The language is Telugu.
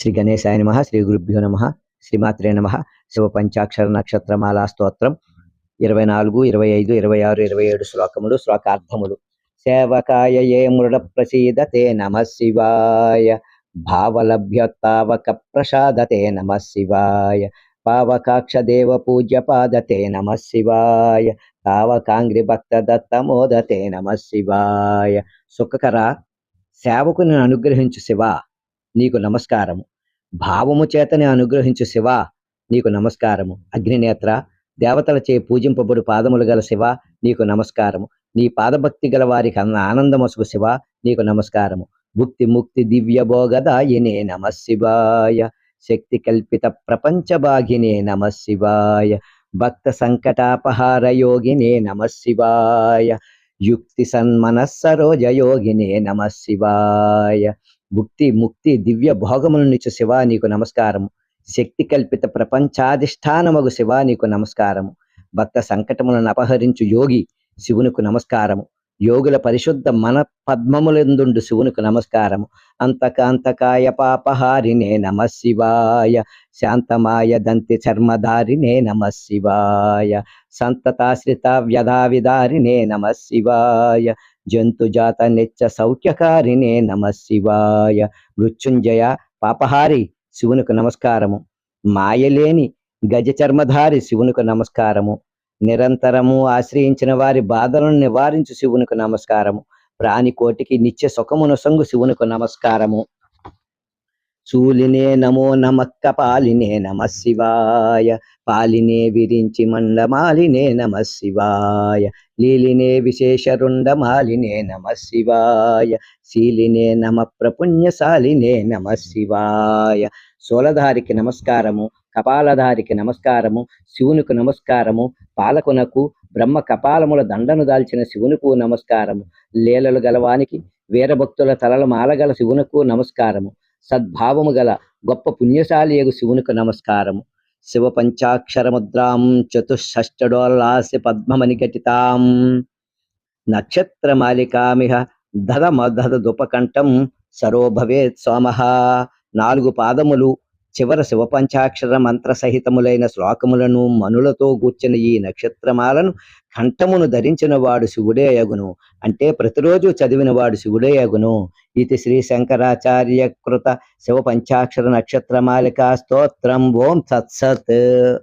శ్రీ గణేశాయ నమ శ్రీ గురుభ్యో నమ శ్రీమాత్రే నమ శివ పంచాక్షర నక్షత్రమాలా స్తోత్రం. ఇరవై నాలుగు ఇరవై ఐదు ఇరవై ఆరు ఇరవై ఏడు శ్లోకములు శ్లోకార్థములు. సేవకాయ ఏ మృడ ప్రసీదతే నమ శివాయ. భావలభ్యోత్తావక ప్రసాదతే నమ శివాయ. పావకాక్ష దేవ పూజ్య పాదతే నమ శివాయ. తావకాంగ్రి భక్త దత్తమోదతే నమ శివాయ. సుఖకర సేవకుని అనుగ్రహించు శివ. నీకు నమస్కారము. భావము చేతనే అనుగ్రహించు శివ నీకు నమస్కారము. అగ్నినేత్ర దేవతలచే పూజింపబడు పాదములు గల శివ నీకు నమస్కారము. నీ పాదభక్తి గల వారికి అన్న ఆనందమసుగు శివ నీకు నమస్కారము. భుక్తి ముక్తి దివ్య భోగదాయినే నమ శివాయ. శక్తి కల్పిత ప్రపంచ భాగినే నమ శివాయ. భక్త సంకటాపహార యోగినే నమ శివాయ. యుక్తి సన్మనస్సరోజ యోగినే నమ శివాయ. భుక్తి ముక్తి దివ్య భోగములనిచ్చు శివ నీకు నమస్కారము. శక్తి కల్పిత ప్రపంచాధిష్టానమగు శివ నీకు నమస్కారము. భక్త సంకటములను అపహరించు యోగి శివునికి నమస్కారము. యోగుల పరిశుద్ధ మన పద్మములందుండు శివునికి నమస్కారము. అంతకాంతకాయ పాపహారినే నమ శివాయ. శాంతమాయ దంతి చర్మధారినే నమ శివాయ. సంతతాశ్రిత వ్యధావిధారినే నమ శివాయ. జంతుజాత నిత్య సౌఖ్యకారినే నమ శివాయ. మృత్యుంజయ పాపహారి శివునికి నమస్కారము. మాయలేని గజ చర్మధారి శివునికి నమస్కారము. నిరంతరము ఆశ్రయించిన వారి బాధలను నివారించు శివునికి నమస్కారము. ప్రాణికోటికి నిత్య సుఖమును సంగు శివునికి నమస్కారము. శూలినే నమో నమక్క పాలినే నమ శివాయ. పాలినే విరించి మండమాలినే నమ శివాయ. లీలినే విశేష రుండమాలినే నమ శివాయ. శీలినే నమ ప్రపుణ్యశాలినే నమ శివాయ. సోలధారికి నమస్కారము కపాలధారికి నమస్కారము శివునికి నమస్కారము పాలకునకు బ్రహ్మ కపాలముల దండను దాల్చిన శివునికు నమస్కారము. లీలలు గలవానికి వీరభక్తుల తలలు మాలగల శివునకు నమస్కారము. సద్భావము గల గొప్ప పుణ్యశాలి ఎగు శివునికి నమస్కారము. శివ పంచాక్షరముద్రాం చతుషష్టడోల్లాస్య పద్మమణి ఘటితాం నక్షత్రమాలికామిహ దద మదద దుపకంఠం సరో భవేత్ నాలుగు పాదములు చివర శివపంచాక్షర మంత్ర సహితములైన శ్లోకములను మనులతో కూర్చిన ఈ నక్షత్రమాలను కంఠమును ధరించిన వాడు శివుడే అగును. అంటే ప్రతిరోజు చదివిన వాడు శివుడే అగును. ఇది శ్రీ శంకరాచార్య కృత శివ పంచాక్షర నక్షత్రమాలికా స్తోత్రం. ఓం సత్సత్